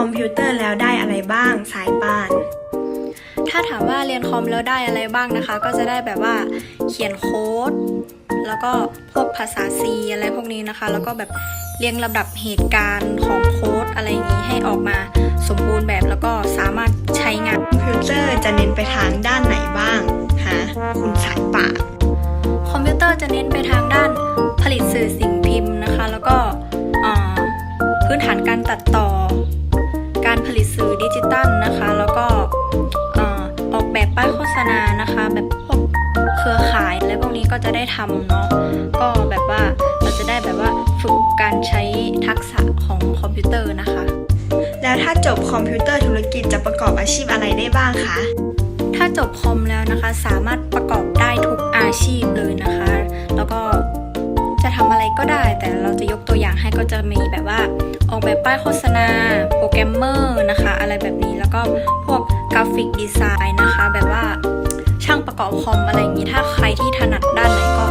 อมพิวเตอร์แล้วได้อะไรบ้าง สายป่าน ถ้าถามว่าเรียนคอมแล้วได้อะไรบ้างนะคะ ก็จะได้แบบว่าเขียนโค้ด แล้วก็พวกภาษา C อะไรพวกนี้นะคะ แล้วก็แบบเรียงลำดับเหตุการณ์ของโค้ดอะไรอย่างนี้ให้ออกมาสมบูรณ์แบบแล้วก็สามารถใช้งานคอมพิวเตอร์จะเน้นไปทางด้านไหนบ้างฮะคุณสายป่านคอมพิวเตอร์จะเน้นไปทางด้านผลิตสื่อสิ่งพิมพ์นะคะ แล้วก็เอ่อพื้นฐานการตัดต่อ การผลิตสื่อดิจิตัลนะคะ แล้วก็เอ่อออกแบบป้ายโฆษณานะคะ แบบพวกเครือข่ายอะไรพวกนี้ก็จะได้ทำเนาะก็แบบว่าเราจะได้แบบว่าฝึกการใช้ทักษะของคอมพิวเตอร์นะคะ แล้วถ้าจบคอมพิวเตอร์ธุรกิจจะประกอบอาชีพอะไรได้บ้างคะถ้าจบคอมแล้วนะคะสามารถประกอบได้ทุกอาชีพเลยนะคะ แล้วก็ จะทำอะไรก็ได้ แต่เราจะยกตัวอย่างให้ก็จะมีแบบว่า ออกแบบป้ายโฆษณา โปรแกรมเมอร์นะคะ อะไรแบบนี้แล้วก็พวกกราฟิกดีไซน์นะคะ แบบว่าช่างประกอบคอมอะไรอย่างนี้ถ้าใครที่ถนัดด้านไหนก็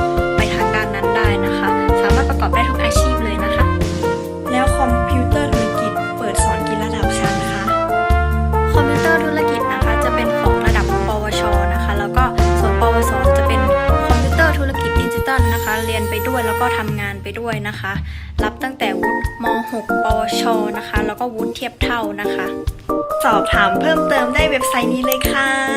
ตันนะคะ เรียนไปด้วยแล้วก็ทำงานไปด้วยนะคะ รับตั้งแต่วุฒิม .6 ปวชนะคะ แล้วก็วุฒิเทียบเท่านะคะ สอบถามเพิ่มเติมได้เว็บไซต์นี้เลยค่ะ